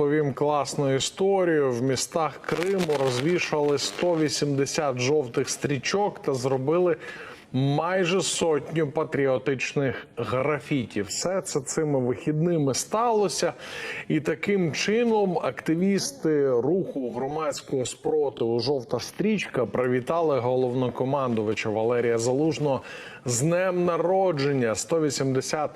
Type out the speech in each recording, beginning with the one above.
розповім класну історію. В містах Криму розвішали 180 жовтих стрічок та зробили майже сотню патріотичних графітів. Все це цими вихідними сталося, і таким чином активісти руху громадського спротиву Жовта стрічка привітали головнокомандувача Валерія Залужного з днем народження 180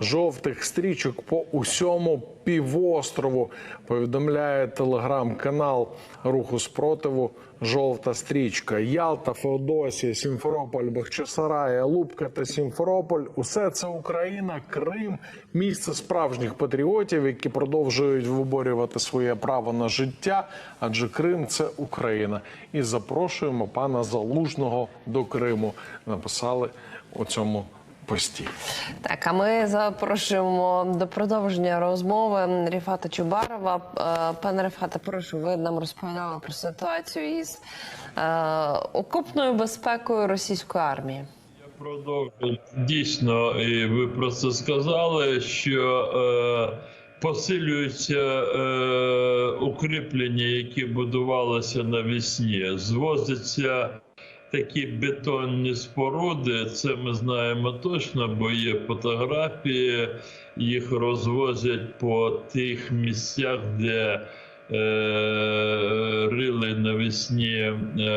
жовтих стрічок по усьому півострову. Повідомляє телеграм-канал руху спротиву Жовта стрічка. Ялта, Феодосія, Сімферополь, Бахчисарай, Лубка та Сімферополь усе це Україна, Крим, місце справжніх патріотів, які продовжують виборювати своє право на життя. Адже Крим це Україна. І запрошуємо пана Залужного до Криму. Написали у цьому пості. Так, а ми запрошуємо до продовження розмови Ріфата Чубарова. Е, Пане Ріфате, прошу, ви нам розповідали про ситуацію із е, окупною безпекою російської армії. Я Продовжую. Дійсно, і ви про це сказали, що е, посилюються е, укріплення, які будувалися навесні. Звозяться такі бетонні споруди. Це ми знаємо точно, бо є фотографії. Їх розвозять по тих місцях, де е, рили навесні е,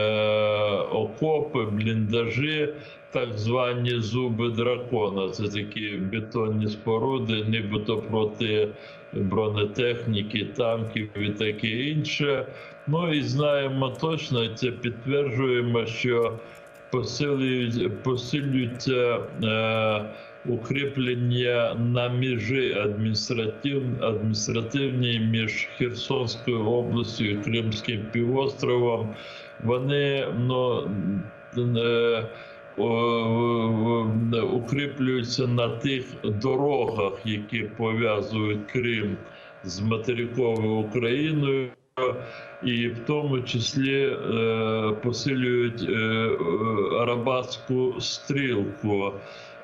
окопи, бліндажі, так звані зуби дракона. Це такі бетонні споруди, нібито проти бронетехніки, танків і таке інше. Ну і знаємо точно, це підтверджуємо, що посилюють, посилюються е, укріплення на межі адміністратив, адміністративній між Херсонською областю і Кримським півостровом. Вони ну, е, укріплюються на тих дорогах, які пов'язують Крим з материковою Україною. І в тому числі е, посилюють е, е, арабатську стрілку.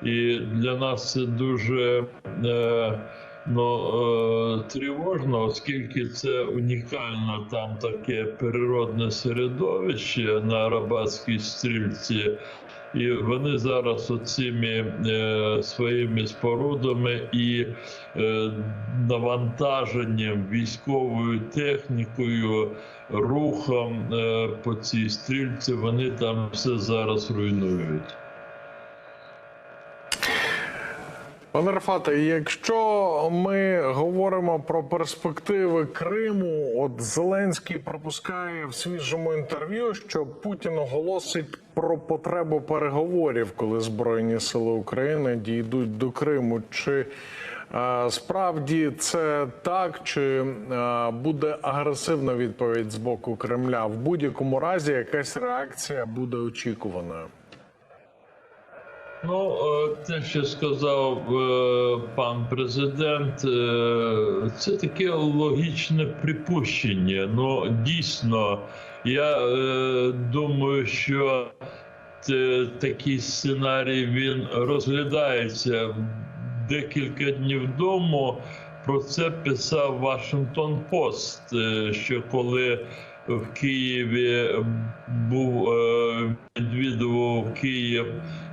І для нас це дуже е, ну, е, тривожно, оскільки це унікально там таке природне середовище на арабатській стрільці. І вони зараз оцими е, своїми спорудами і е, навантаженням військовою технікою, рухом е, по цій стрільці, вони там все зараз руйнують. Пане Рафате, якщо ми говоримо про перспективи Криму, от Зеленський пропускає в свіжому інтерв'ю, що Путін оголосить про потребу переговорів, коли Збройні Сили України дійдуть до Криму. Чи е, справді це так, чи е, буде агресивна відповідь з боку Кремля? В будь-якому разі якась реакція буде очікуваною. Ну, е, те, що сказав е, пан президент, е, це таке логічне припущення. Ну, дійсно, я думаю, що такий сценарій він розглядається декілька днів тому. Про це писав Вашингтон Пост, е, що коли в Києві був е, відвідував Київ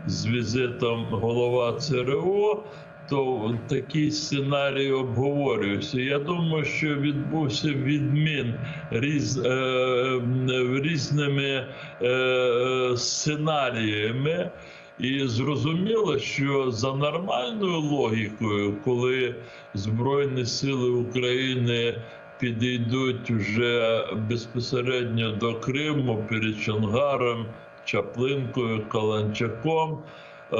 з візитом голова ЦРУ, то такий сценарій обговорювався. Я думаю, що відбувся відмін різ, е, різними сценаріями. І зрозуміло, що за нормальною логікою, коли Збройні Сили України підійдуть вже безпосередньо до Криму перед Чонгаром, Чаплинкою, Каланчаком, е,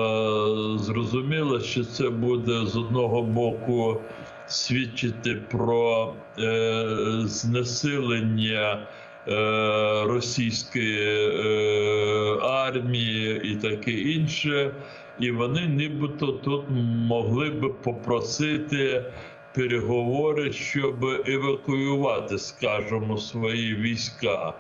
зрозуміло, що це буде з одного боку свідчити про е, знесилення російської е, армії і таке інше, і вони нібито тут могли б попросити переговори, щоб евакуювати, скажімо, свої війська.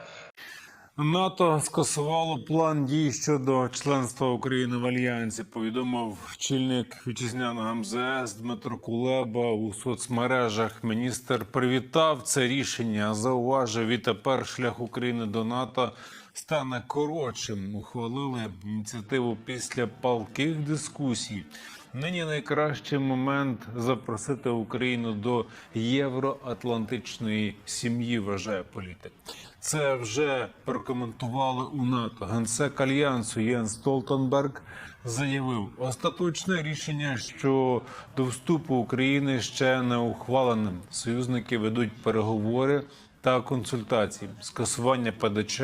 НАТО скасувало план дій щодо членства України в альянсі. Повідомив чільник вітчизняного МЗС Дмитро Кулеба у соцмережах. Міністр привітав це рішення. Зауважив, відтепер шлях України до НАТО стане коротшим. Ухвалили ініціативу після палких дискусій. Нині найкращий момент запросити Україну до євроатлантичної сім'ї, вважає політик. Це вже прокоментували у НАТО. Генсек альянсу Єн Столтенберг заявив, остаточне рішення щодо вступу України ще не ухвалене. Союзники ведуть переговори та консультації. Скасування ПДЧ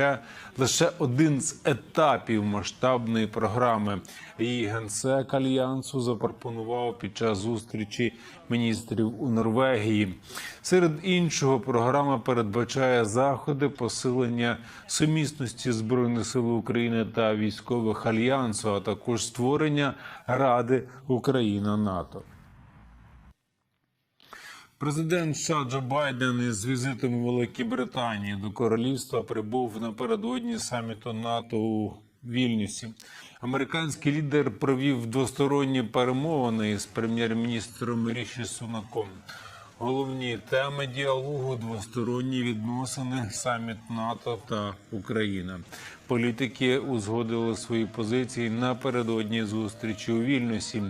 лише один з етапів масштабної програми. Її генсек альянсу запропонував під час зустрічі міністрів у Норвегії. Серед іншого, програма передбачає заходи посилення сумісності збройних сил України та військових альянсу, а також створення Ради Україна НАТО. Президент США Джо Байден із візитом Великій Британії до королівства прибув напередодні саміту НАТО у Вільнюсі. Американський лідер провів двосторонні перемовини із прем'єр-міністром Ріші Сунаком. Головні теми діалогу двосторонні відносини, саміт НАТО та Україна. Політики узгодили свої позиції напередодні зустрічі у Вільнюсі.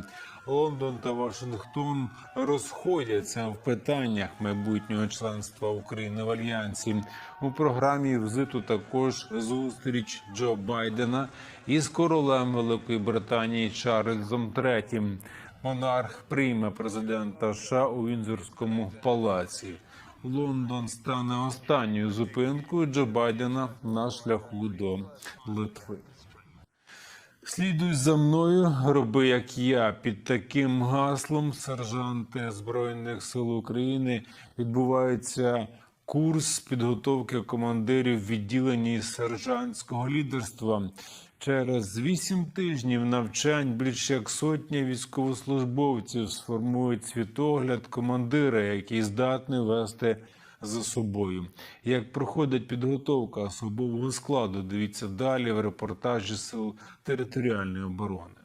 Лондон та Вашингтон розходяться в питаннях майбутнього членства України в альянсі. У програмі взиту також зустріч Джо Байдена із королем Великої Британії Чарльзом III. Монарх прийме президента США у Вінзорському палаці. Лондон стане останньою зупинкою Джо Байдена на шляху до Литви. Слідуй за мною, роби як я. Під таким гаслом сержанти Збройних сил України відбувається курс підготовки командирів відділення сержантського лідерства. Через вісім тижнів навчань більше як сотня військовослужбовців сформують світогляд командира, який здатний вести за собою. Як проходить підготовка особового складу, дивіться далі в репортажі сил територіальної оборони.